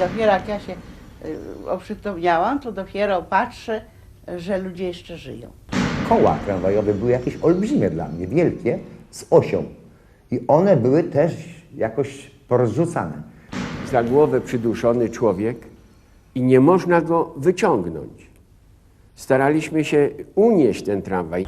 dopiero jak ja się y, oprzytomniałam, to dopiero patrzę, że ludzie jeszcze żyją. Koła tramwajowe były jakieś olbrzymie dla mnie, wielkie, z osią. I one były też jakoś porozrzucane. za głowę przyduszony człowiek i nie można go wyciągnąć. Staraliśmy się unieść ten tramwaj.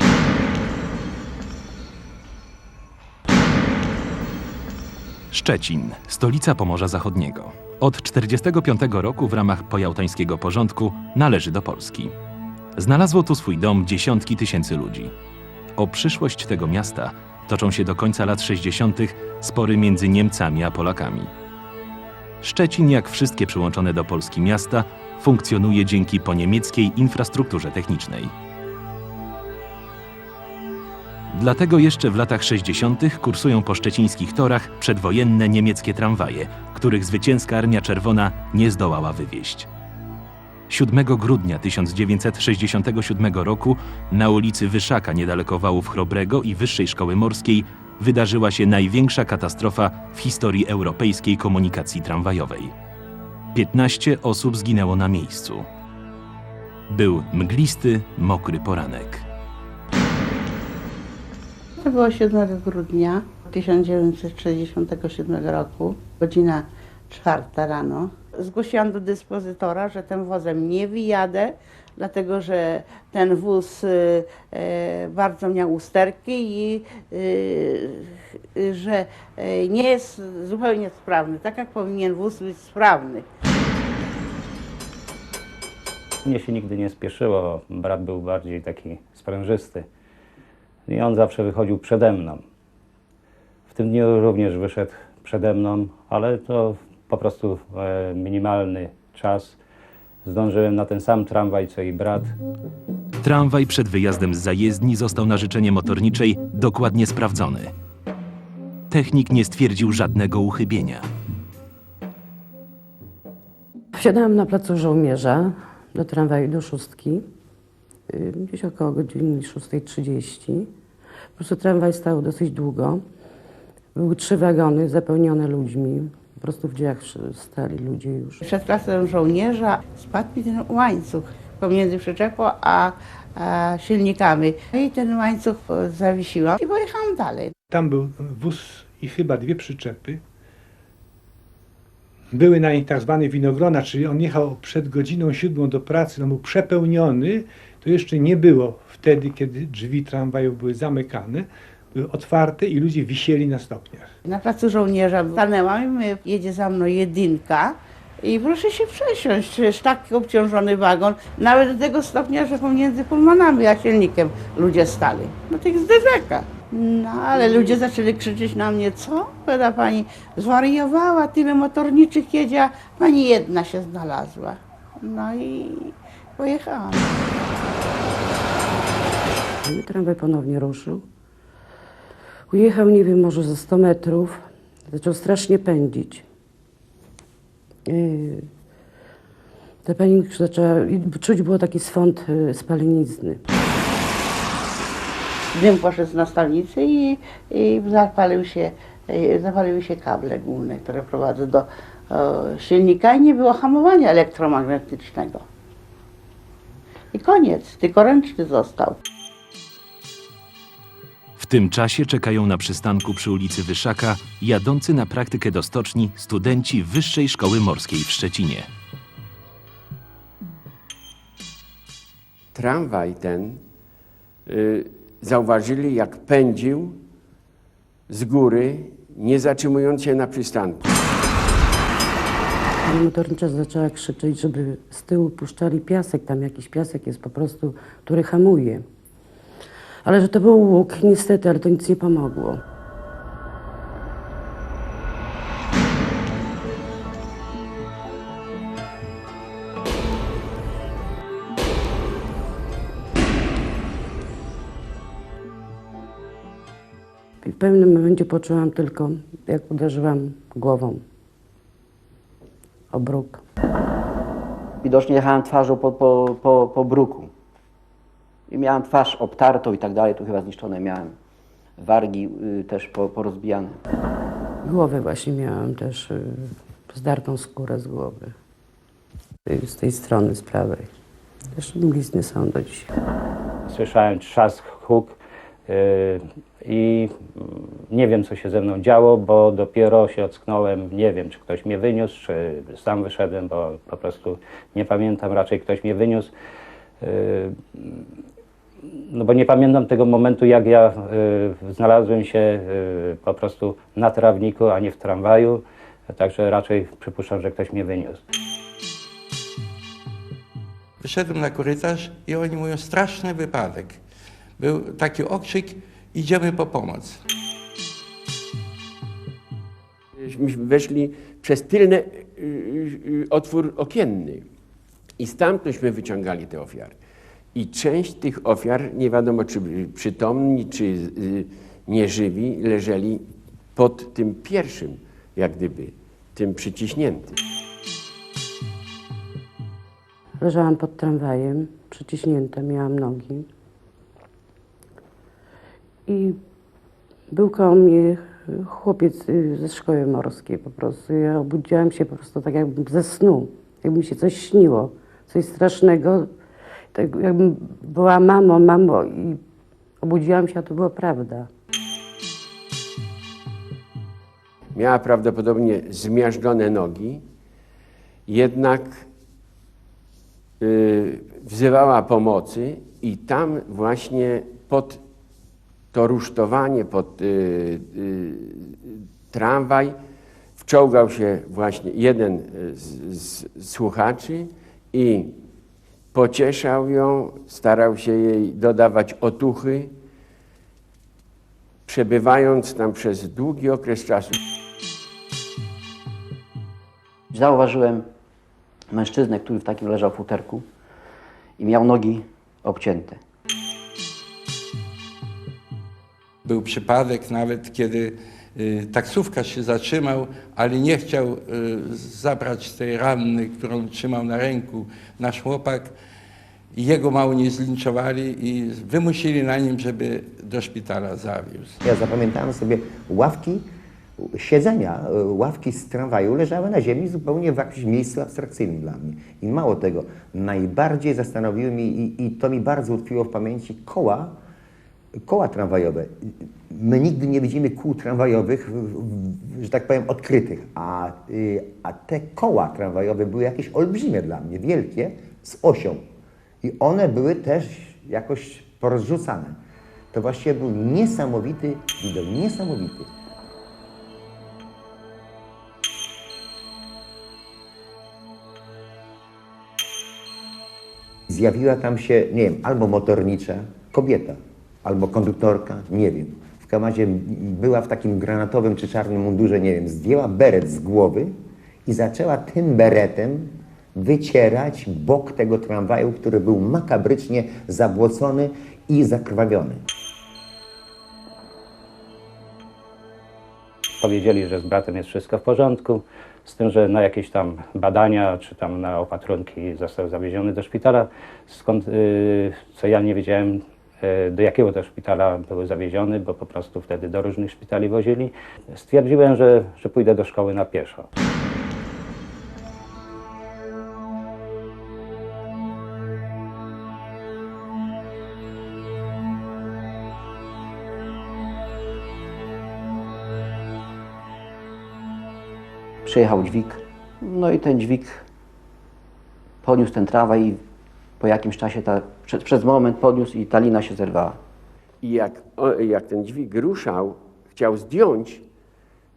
Szczecin, stolica Pomorza Zachodniego. Od 1945 roku w ramach pojałtańskiego porządku należy do Polski. Znalazło tu swój dom dziesiątki tysięcy ludzi. O przyszłość tego miasta toczą się do końca lat 60. spory między Niemcami a Polakami. Szczecin, jak wszystkie przyłączone do Polski miasta, funkcjonuje dzięki poniemieckiej infrastrukturze technicznej. Dlatego jeszcze w latach 60. kursują po szczecińskich torach przedwojenne niemieckie tramwaje, których zwycięska Armia Czerwona nie zdołała wywieźć. 7 grudnia 1967 roku na ulicy Wyszaka niedaleko Wałów Chrobrego i Wyższej Szkoły Morskiej wydarzyła się największa katastrofa w historii europejskiej komunikacji tramwajowej. 15 osób zginęło na miejscu. Był mglisty, mokry poranek. To było 7 grudnia 1967 roku, godzina czwarta rano. Zgłosiłam do dyspozytora, że tym wozem nie wyjadę, dlatego że ten wóz y, e, bardzo miał usterki i y, y, że y, nie jest zupełnie sprawny, tak jak powinien wóz być sprawny. Mnie się nigdy nie spieszyło. Brat był bardziej taki sprężysty. I on zawsze wychodził przede mną. W tym dniu również wyszedł przede mną, ale to po prostu e, minimalny czas. Zdążyłem na ten sam tramwaj co i brat. Tramwaj przed wyjazdem z zajezdni został na życzenie motorniczej dokładnie sprawdzony. Technik nie stwierdził żadnego uchybienia. Wsiadałam na placu żołnierza do tramwaju do szóstki, gdzieś około godziny 6.30. Po prostu tramwaj stał dosyć długo. Były trzy wagony zapełnione ludźmi. Po prostu w drzwiach stali ludzie już. Przed klasą żołnierza spadł mi ten łańcuch pomiędzy przyczepą a, a silnikami. I ten łańcuch e, zawiesiłam i pojechałam dalej. Tam był wóz i chyba dwie przyczepy. Były na nim tak zwane winogrona, czyli on jechał przed godziną siódmą do pracy, on był przepełniony. To jeszcze nie było wtedy, kiedy drzwi tramwaju były zamykane, były otwarte i ludzie wisieli na stopniach. Na placu żołnierza stanęłam i jedzie za mną jedynka i proszę się przesiąść, przecież taki obciążony wagon, nawet do tego stopnia, że pomiędzy pulmonami a silnikiem ludzie stali, na tych zderzekach. No ale ludzie zaczęli krzyczeć na mnie, co? Powiada pani, zwariowała, tyle motorniczych jedzie, pani jedna się znalazła. No i pojechałam. I Tramwaj ponownie ruszył. Ujechał, nie wiem, może ze 100 metrów. Zaczął strasznie pędzić. Yy, Ta pani zaczęła, czuć było taki swąd y, spalenizny. Dym poszedł na stolnicy i, i zapalił się, e, zapaliły się kable główne, które prowadzą do e, silnika i nie było hamowania elektromagnetycznego. I koniec, tylko ręczny został. W tym czasie czekają na przystanku przy ulicy Wyszaka jadący na praktykę do stoczni studenci Wyższej Szkoły Morskiej w Szczecinie. Tramwaj ten y, zauważyli, jak pędził z góry, nie zatrzymując się na przystanku. Pani motornicza zaczęła krzyczeć, żeby z tyłu puszczali piasek. Tam jakiś piasek jest po prostu, który hamuje. Ale że to był łuk, niestety, ale to nic nie pomogło. W pewnym momencie poczułam tylko, jak uderzyłam głową o bruk. Widocznie jechałem twarzą po, po, po, po bruku. I miałem twarz obtartą i tak dalej, tu chyba zniszczone miałem. Wargi y, też po, porozbijane. Głowę właśnie miałam też, y, zdartą skórę z głowy. y, z tej strony, z prawej. Zresztą blizny są do dzisiaj. Słyszałem trzask, huk yy, i nie wiem, co się ze mną działo, bo dopiero się ocknąłem, nie wiem, czy ktoś mnie wyniósł, czy sam wyszedłem, bo po prostu nie pamiętam, raczej ktoś mnie wyniósł. Yy, no bo nie pamiętam tego momentu, jak ja y, znalazłem się y, po prostu na trawniku, a nie w tramwaju. Także raczej przypuszczam, że ktoś mnie wyniósł. Wyszedłem na korytarz i oni mówią, straszny wypadek. Był taki okrzyk, idziemy po pomoc. Myśmy weszli przez tylny y, y, otwór okienny i stamtądśmy wyciągali te ofiary. I część tych ofiar, nie wiadomo czy przytomni, czy y, nieżywi, leżeli pod tym pierwszym, jak gdyby, tym przyciśniętym. Leżałam pod tramwajem, przyciśnięta, miałam nogi. I był koło mnie chłopiec y, ze szkoły morskiej po prostu. Ja obudziłam się po prostu tak jakbym ze snu, jakby mi się coś śniło, coś strasznego. Tak jakbym była mamo, mamo i obudziłam się, a to była prawda. Miała prawdopodobnie zmiażdżone nogi, jednak y, wzywała pomocy i tam właśnie pod to rusztowanie, pod y, y, tramwaj wczołgał się właśnie jeden z, z słuchaczy i pocieszał ją, starał się jej dodawać otuchy, przebywając tam przez długi okres czasu. Zauważyłem mężczyznę, który w takim leżał futerku i miał nogi obcięte. Był przypadek nawet, kiedy taksówkarz się zatrzymał, ale nie chciał y, zabrać tej ranny, którą trzymał na ręku nasz chłopak. Jego mało nie zlinczowali i wymusili na nim, żeby do szpitala zawiózł. Ja zapamiętałem sobie ławki, siedzenia, e, ławki z tramwaju leżały na ziemi zupełnie w jakimś miejscu abstrakcyjnym dla mnie. I mało tego, najbardziej zastanowiły mnie i, i to mi bardzo utkwiło w pamięci koła, koła tramwajowe. My nigdy nie widzimy kół tramwajowych, że tak powiem, odkrytych, a, y, a te koła tramwajowe były jakieś olbrzymie dla mnie, wielkie, z osią. I one były też jakoś porozrzucane. To właściwie był niesamowity widok, niesamowity. Zjawiła tam się, nie wiem, albo motornicza kobieta, albo konduktorka, nie wiem. W każdym razie była w takim granatowym czy czarnym mundurze, nie wiem, zdjęła beret z głowy i zaczęła tym beretem wycierać bok tego tramwaju, który był makabrycznie zabłocony i zakrwawiony. Powiedzieli, że z bratem jest wszystko w porządku, z tym, że na jakieś tam badania czy tam na opatrunki został zawieziony do szpitala, skąd, y, co ja nie wiedziałem, do jakiego to szpitala był zawieziony, bo po prostu wtedy do różnych szpitali wozili. Stwierdziłem, że, że pójdę do szkoły na pieszo. Przyjechał dźwig, no i ten dźwig podniósł ten tramwaj i po jakimś czasie, ta, przez, przez moment podniósł i ta lina się zerwała. I jak, jak ten dźwig ruszał, chciał zdjąć,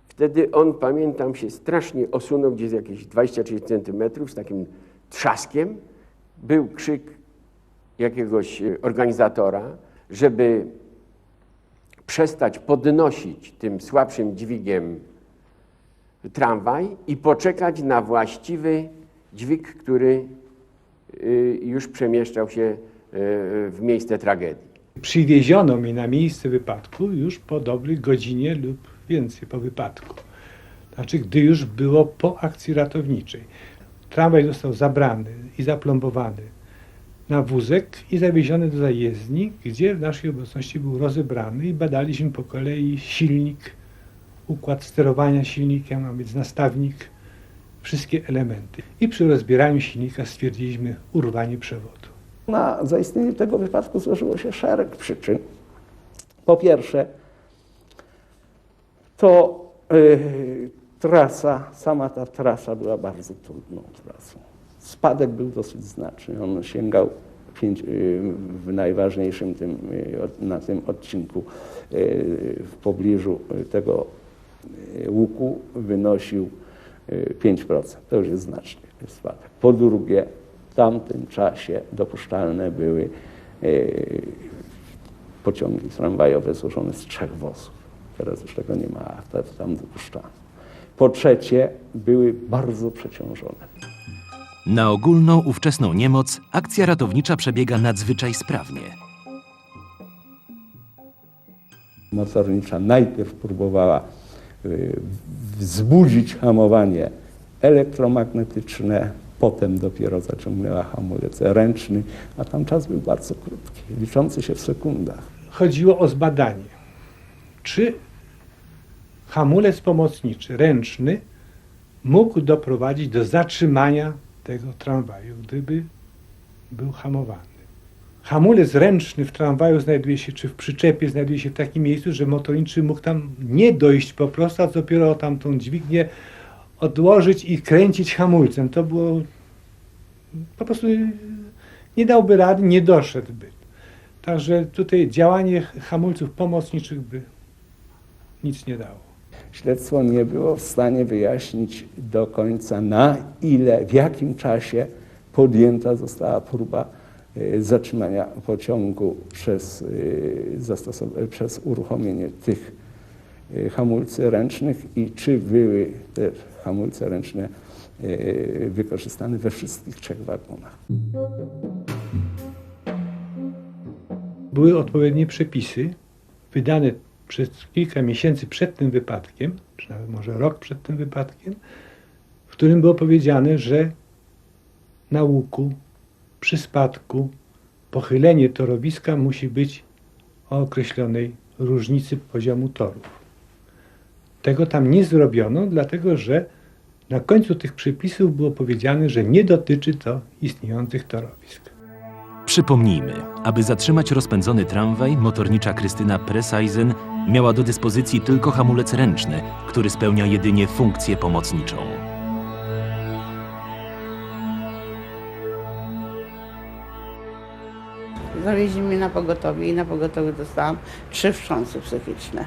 wtedy on, pamiętam, się strasznie osunął gdzieś jakieś 20-30 centymetrów z takim trzaskiem. Był krzyk jakiegoś e, organizatora, żeby przestać podnosić tym słabszym dźwigiem tramwaj i poczekać na właściwy dźwig, który już przemieszczał się y, w miejsce tragedii. Przywieziono mnie na miejsce wypadku już po dobrej godzinie lub więcej po wypadku. Znaczy, gdy już było po akcji ratowniczej. Tramwaj został zabrany i zaplombowany na wózek i zawieziony do zajezdni, gdzie w naszej obecności był rozebrany i badaliśmy po kolei silnik, układ sterowania silnikiem, a więc nastawnik, wszystkie elementy. I przy rozbieraniu silnika stwierdziliśmy urwanie przewodu. Na zaistnienie tego wypadku złożyło się szereg przyczyn. Po pierwsze, to y, trasa, sama ta trasa była bardzo trudną trasą. Spadek był dosyć znaczny. On sięgał pięć, y, w najważniejszym tym, y, od- na tym odcinku y, w pobliżu tego y, łuku wynosił 5%. To już jest znaczny spadek. Po drugie, w tamtym czasie dopuszczalne były y, pociągi tramwajowe złożone z trzech wozów. Teraz już tego nie ma, a wtedy tam dopuszczano. Po trzecie, były bardzo przeciążone. Na ogólną ówczesną niemoc akcja ratownicza przebiega nadzwyczaj sprawnie. Motornicza najpierw próbowała wzbudzić hamowanie elektromagnetyczne, potem dopiero zaciągnęła hamulec ręczny, a tam czas był bardzo krótki, liczący się w sekundach. Chodziło o zbadanie, czy hamulec pomocniczy, ręczny, mógł doprowadzić do zatrzymania tego tramwaju, gdyby był hamowany. Hamulec ręczny w tramwaju znajduje się, czy w przyczepie znajduje się w takim miejscu, że motorniczy mógł tam nie dojść po prostu, a dopiero tamtą dźwignię odłożyć i kręcić hamulcem. To było po prostu nie dałby rady, nie doszedłby. Także tutaj działanie hamulców pomocniczych by nic nie dało. Śledztwo nie było w stanie wyjaśnić do końca, na ile, w jakim czasie podjęta została próba zatrzymania pociągu przez, zastosow- przez uruchomienie tych e, hamulcy ręcznych i czy były te hamulce ręczne wykorzystane we wszystkich trzech wagonach. Były odpowiednie przepisy wydane przez kilka miesięcy przed tym wypadkiem, czy nawet może rok przed tym wypadkiem, w którym było powiedziane, że na łuku przy spadku pochylenie torowiska musi być o określonej różnicy poziomu torów. Tego tam nie zrobiono, dlatego że na końcu tych przepisów było powiedziane, że nie dotyczy to istniejących torowisk. Przypomnijmy, aby zatrzymać rozpędzony tramwaj, motornicza Krystyna Preseisen miała do dyspozycji tylko hamulec ręczny, który spełnia jedynie funkcję pomocniczą. Zawieźli mnie na pogotowie i na pogotowie dostałam trzy wstrząsy psychiczne.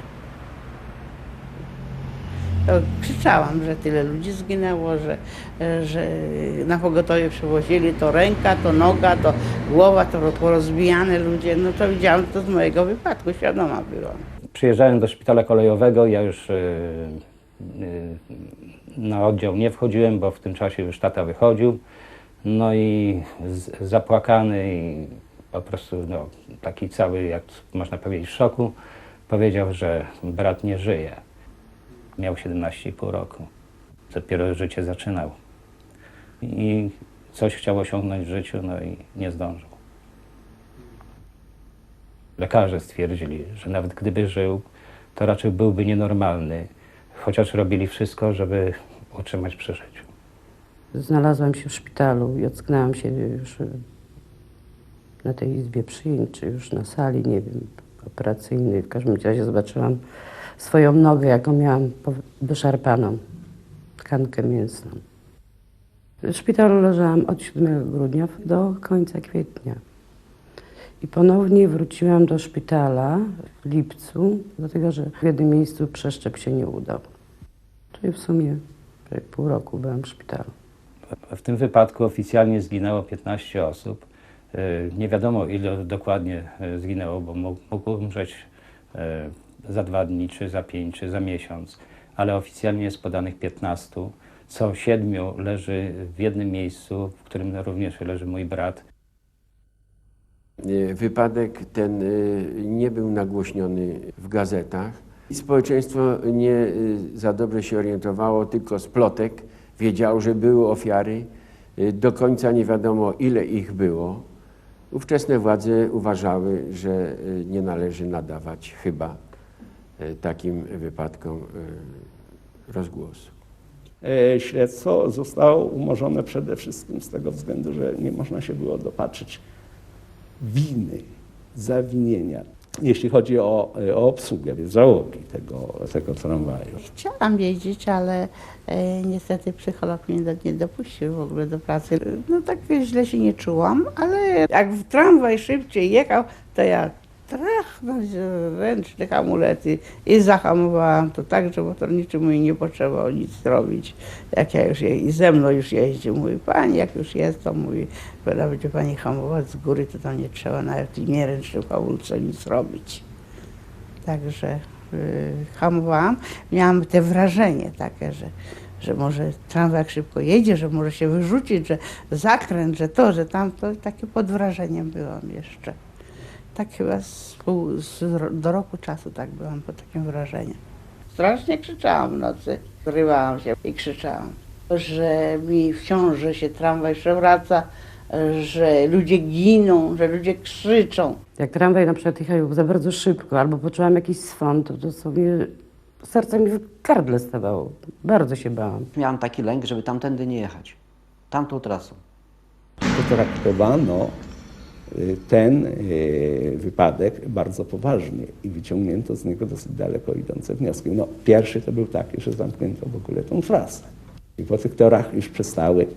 To krzyczałam, że tyle ludzi zginęło, że, że na pogotowie przewozili to ręka, to noga, to głowa, to porozbijane ludzie. No to widziałam to z mojego wypadku, świadoma byłam. Przyjeżdżałem do szpitala kolejowego, ja już y, y, na oddział nie wchodziłem, bo w tym czasie już tata wychodził. No i zapłakany i po prostu no, taki cały, jak można powiedzieć, w szoku, powiedział, że brat nie żyje. Miał 17,5 roku. Dopiero życie zaczynał. I coś chciał osiągnąć w życiu, no i nie zdążył. Lekarze stwierdzili, że nawet gdyby żył, to raczej byłby nienormalny, chociaż robili wszystko, żeby utrzymać przy życiu. Znalazłam się w szpitalu i ocknęłam się już na tej izbie przyjęć, czy już na sali, nie wiem, operacyjnej. W każdym razie zobaczyłam swoją nogę, jaką miałam wyszarpaną, tkankę mięsną. W szpitalu leżałam od 7 grudnia do końca kwietnia. I ponownie wróciłam do szpitala w lipcu, dlatego że w jednym miejscu przeszczep się nie udał. Czyli w sumie pół roku byłam w szpitalu. W tym wypadku oficjalnie zginęło 15 osób. Y, Nie wiadomo ile dokładnie y, zginęło, bo mógł umrzeć y, za dwa dni, czy za pięć, czy za miesiąc, ale oficjalnie jest podanych 15, co siedmiu leży w jednym miejscu, w którym również leży mój brat. E, Wypadek ten e, nie był nagłośniony w gazetach. Społeczeństwo nie e, za dobrze się orientowało, tylko z plotek wiedziało, że były ofiary. E, Do końca nie wiadomo, ile ich było. Ówczesne władze uważały, że e, nie należy nadawać chyba e, takim wypadkom e, rozgłosu. e, śledztwo zostało umorzone przede wszystkim z tego względu, że nie można się było dopatrzyć winy, zawinienia, jeśli chodzi o, o obsługę, więc załogi tego, tego tramwaju. Chciałam jeździć, ale e, niestety psycholog mnie do, nie dopuścił w ogóle do pracy. No tak źle się nie czułam, ale jak w tramwaj szybciej jechał, to ja trachnąć ręczne hamulety i zahamowałam to tak, że motorniczy mój nie potrzebował nic robić. Jak ja już je, i ze mną już jeździł, mówi pani, jak już jest, to mówi, że będzie pani hamować z góry, to tam nie trzeba nawet nie ręcznym hamulcem nic robić. Także y, hamowałam. Miałam te wrażenie takie, że, że może tramwaj jak szybko jedzie, że może się wyrzucić, że zakręt, że to, że tamto. Takie pod wrażeniem byłam jeszcze. Tak chyba z, pół, z, do roku czasu tak byłam pod takim wrażeniem. Strasznie krzyczałam w nocy, zrywałam się i krzyczałam, że mi w ciąży się tramwaj przewraca, że ludzie giną, że ludzie krzyczą. Jak tramwaj na przykład jechał za bardzo szybko albo poczułam jakiś swąd, to, to sobie serce mi w gardle stawało. Bardzo się bałam. Miałam taki lęk, żeby tamtędy nie jechać. Tamtą trasą. Potraktowano y, ten y, wypadek bardzo poważnie i wyciągnięto z niego dosyć daleko idące wnioski. No, pierwszy to był taki, że zamknięto w ogóle tą trasę. I po tych torach już przestały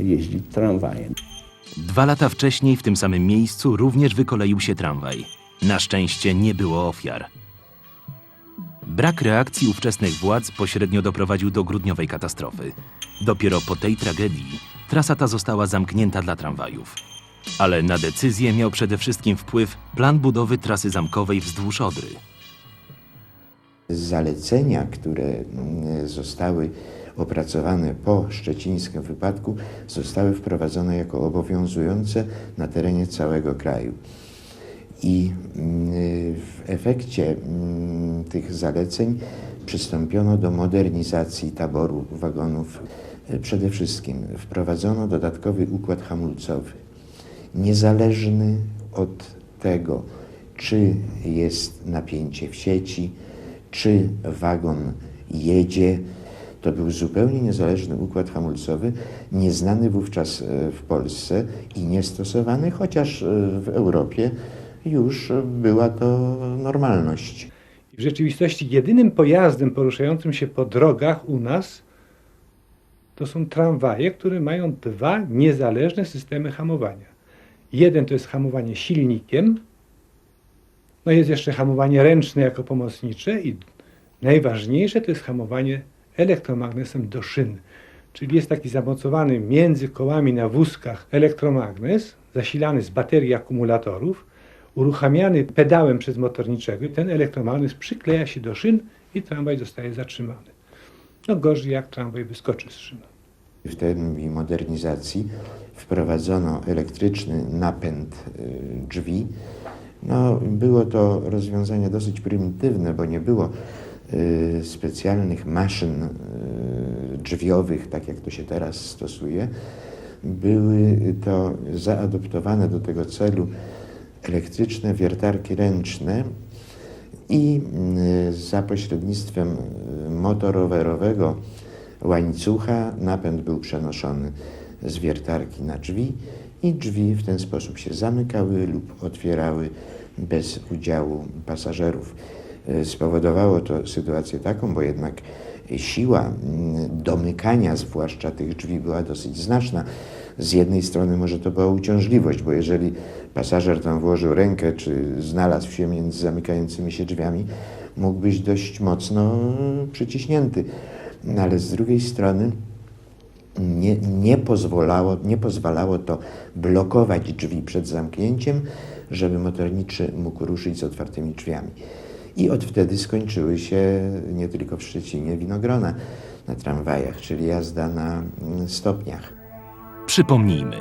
jeździć tramwajem. Dwa lata wcześniej w tym samym miejscu również wykoleił się tramwaj. Na szczęście nie było ofiar. Brak reakcji ówczesnych władz pośrednio doprowadził do grudniowej katastrofy. Dopiero po tej tragedii trasa ta została zamknięta dla tramwajów. Ale na decyzję miał przede wszystkim wpływ plan budowy trasy zamkowej wzdłuż Odry. Zalecenia, które mm, zostały opracowane po szczecińskim wypadku, zostały wprowadzone jako obowiązujące na terenie całego kraju. I mm, w efekcie mm, tych zaleceń przystąpiono do modernizacji taboru wagonów. Przede wszystkim wprowadzono dodatkowy układ hamulcowy, niezależny od tego, czy jest napięcie w sieci, czy wagon jedzie. To był zupełnie niezależny układ hamulcowy, nieznany wówczas e, w Polsce i niestosowany, chociaż e, w Europie już była to normalność. W rzeczywistości jedynym pojazdem poruszającym się po drogach u nas to są tramwaje, które mają dwa niezależne systemy hamowania. Jeden to jest hamowanie silnikiem, no jest jeszcze hamowanie ręczne jako pomocnicze i najważniejsze to jest hamowanie elektromagnesem do szyn. Czyli jest taki zamocowany między kołami na wózkach elektromagnes, zasilany z baterii akumulatorów, uruchamiany pedałem przez motorniczego i ten elektromagnes przykleja się do szyn i tramwaj zostaje zatrzymany. No gorzej jak tramwaj wyskoczy z szyny. W tej modernizacji wprowadzono elektryczny napęd y, drzwi. No, było to rozwiązanie dosyć prymitywne, bo nie było y, specjalnych maszyn y, drzwiowych, tak jak to się teraz stosuje. Były to zaadoptowane do tego celu elektryczne wiertarki ręczne i za pośrednictwem motorowerowego łańcucha napęd był przenoszony z wiertarki na drzwi i drzwi w ten sposób się zamykały lub otwierały bez udziału pasażerów. Y, Spowodowało to sytuację taką, bo jednak siła mm, domykania zwłaszcza tych drzwi była dosyć znaczna. Z jednej strony może to była uciążliwość, bo jeżeli pasażer tam włożył rękę, czy znalazł się między zamykającymi się drzwiami, mógł być dość mocno przyciśnięty. No, ale z drugiej strony nie, nie, pozwalało, nie pozwalało to blokować drzwi przed zamknięciem, żeby motorniczy mógł ruszyć z otwartymi drzwiami. I od wtedy skończyły się nie tylko w Szczecinie winogrona na tramwajach, czyli jazda na mm, stopniach. Przypomnijmy.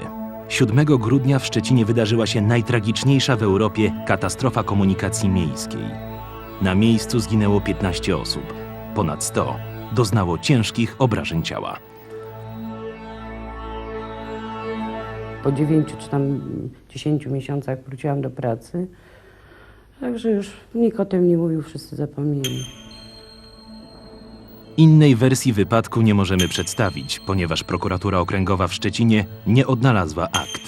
7 grudnia w Szczecinie wydarzyła się najtragiczniejsza w Europie katastrofa komunikacji miejskiej. Na miejscu zginęło 15 osób, ponad 100 doznało ciężkich obrażeń ciała. Po dziewięciu czy tam dziesięciu miesiącach wróciłam do pracy. Także już nikt o tym nie mówił, wszyscy zapomnieli. Innej wersji wypadku nie możemy przedstawić, ponieważ prokuratura okręgowa w Szczecinie nie odnalazła akt.